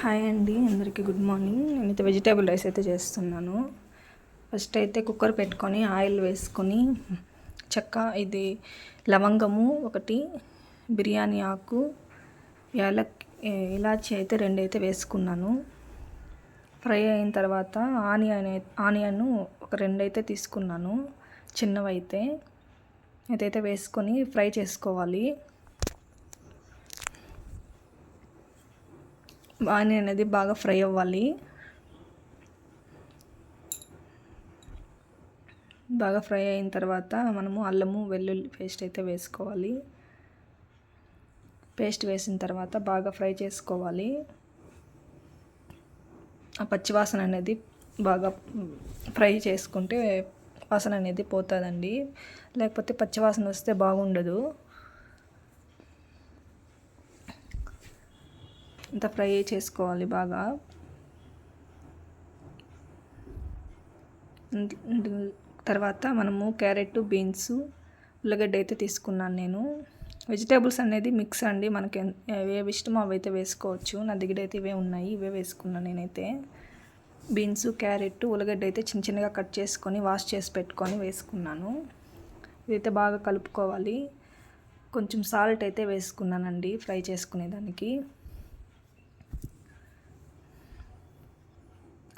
Hi అండి అందరికీ good morning. నేనైతే వెజిటేబుల్ రైస్ అయితే చేస్తున్నాను. ఫస్ట్ అయితే కుక్కర్ పెట్టుకొని ఆయిల్ వేసుకొని చెక్క ఇది లవంగము ఒకటి బిర్యానీ ఆకు యాలక్ ఇలాచి అయితే రెండు అయితే వేసుకున్నాను. ఫ్రై అయిన తర్వాత ఆనియన్ ఆనియన్ ఒక రెండు అయితే తీసుకున్నాను చిన్నవైతే. ఇదైతే వేసుకొని ఫ్రై చేసుకోవాలి. ఆనియన్ అనేది బాగా ఫ్రై అవ్వాలి. బాగా ఫ్రై అయిన తర్వాత మనము అల్లము వెల్లుల్లి పేస్ట్ అయితే వేసుకోవాలి. పేస్ట్ వేసిన తర్వాత బాగా ఫ్రై చేసుకోవాలి. ఆ పచ్చివాసన అనేది బాగా ఫ్రై చేసుకుంటే వాసన అనేది పోతుందండి. లేకపోతే పచ్చివాసన వస్తే బాగుండదు. ఇంత ఫ్రై చేసుకోవాలి బాగా. తర్వాత మనము క్యారెట్ బీన్స్ ఉల్లగడ్డ అయితే తీసుకున్నాను నేను. వెజిటేబుల్స్ అనేది మిక్స్ అండి. మనకి ఏవి ఇష్టమో అవి అయితే వేసుకోవచ్చు. నా దగ్గర అయితే ఇవే ఉన్నాయి. ఇవే వేసుకున్నాను నేనైతే. బీన్స్ క్యారెట్ ఉల్లగడ్డ అయితే చిన్న చిన్నగా కట్ చేసుకొని వాష్ చేసి పెట్టుకొని వేసుకున్నాను. ఇదైతే బాగా కలుపుకోవాలి. కొంచెం సాల్ట్ అయితే వేసుకున్నానండి ఫ్రై చేసుకునేదానికి.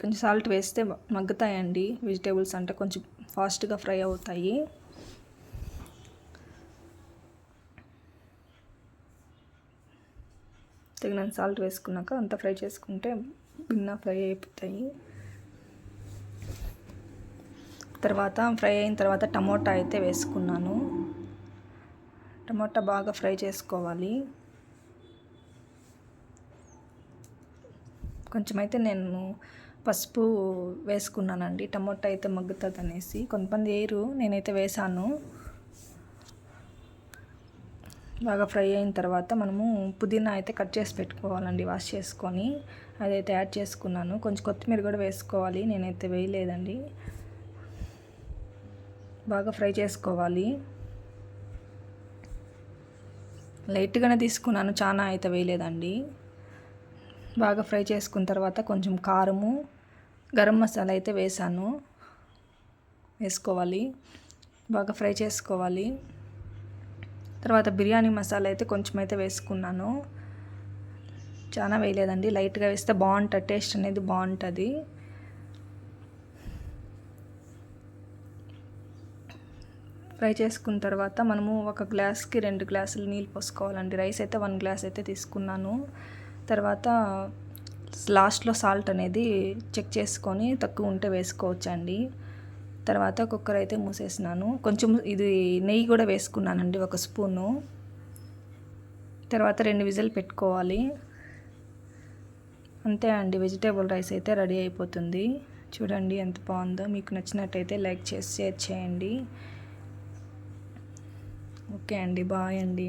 కొంచెం సాల్ట్ వేస్తే మగ్గుతాయండి. వెజిటేబుల్స్ అంటే కొంచెం ఫాస్ట్గా ఫ్రై అవుతాయి. తగినంత సాల్ట్ వేసుకున్నాక అంత ఫ్రై చేసుకుంటే భిన్న ఫ్రై అయిపోతాయి. తర్వాత ఫ్రై అయిన తర్వాత టమోటా అయితే వేసుకున్నాను. టమోటా బాగా ఫ్రై చేసుకోవాలి. కొంచెం అయితే నేను పసుపు వేసుకున్నానండి. టమోటా అయితే మగ్గుతుంది అనేసి కొంతమంది వేయరు నేనైతే వేసాను. బాగా ఫ్రై అయిన తర్వాత మనము పుదీనా అయితే కట్ చేసి పెట్టుకోవాలండి వాష్ చేసుకొని. అదైతే యాడ్ చేసుకున్నాను. కొంచెం కొత్తిమీర కూడా వేసుకోవాలి. నేనైతే వేయలేదండి. బాగా ఫ్రై చేసుకోవాలి. లైట్గానే తీసుకున్నాను. చాలా అయితే వేయలేదండి. బాగా ఫ్రై చేసుకున్న తర్వాత కొంచెం కారము గరం మసాలా అయితే వేసాను. వేసుకోవాలి. బాగా ఫ్రై చేసుకోవాలి. తర్వాత బిర్యానీ మసాలా అయితే కొంచెం అయితే వేసుకున్నాను. చాలా వేయలేదండి. లైట్గా వేస్తే బాగుంటుంది. టేస్ట్ అనేది బాగుంటుంది. ఫ్రై చేసుకున్న తర్వాత మనము ఒక గ్లాస్కి రెండు గ్లాసులు నీళ్ళు పోసుకోవాలండి. రైస్ అయితే వన్ గ్లాస్ అయితే తీసుకున్నాను. తర్వాత లాస్ట్లో సాల్ట్ అనేది చెక్ చేసుకొని తక్కువ ఉంటే వేసుకోవచ్చండి. తర్వాత కుక్కర్ అయితే మూసేసినాను. కొంచెం ఇది నెయ్యి కూడా వేసుకున్నానండి ఒక స్పూను. తర్వాత రెండు విజిల్ పెట్టుకోవాలి. అంతే అండి వెజిటేబుల్ రైస్ అయితే రెడీ అయిపోతుంది. చూడండి ఎంత బాగుందో. మీకు నచ్చినట్టయితే లైక్ చేసి షేర్ చేయండి. ఓకే అండి బాయ్ అండి.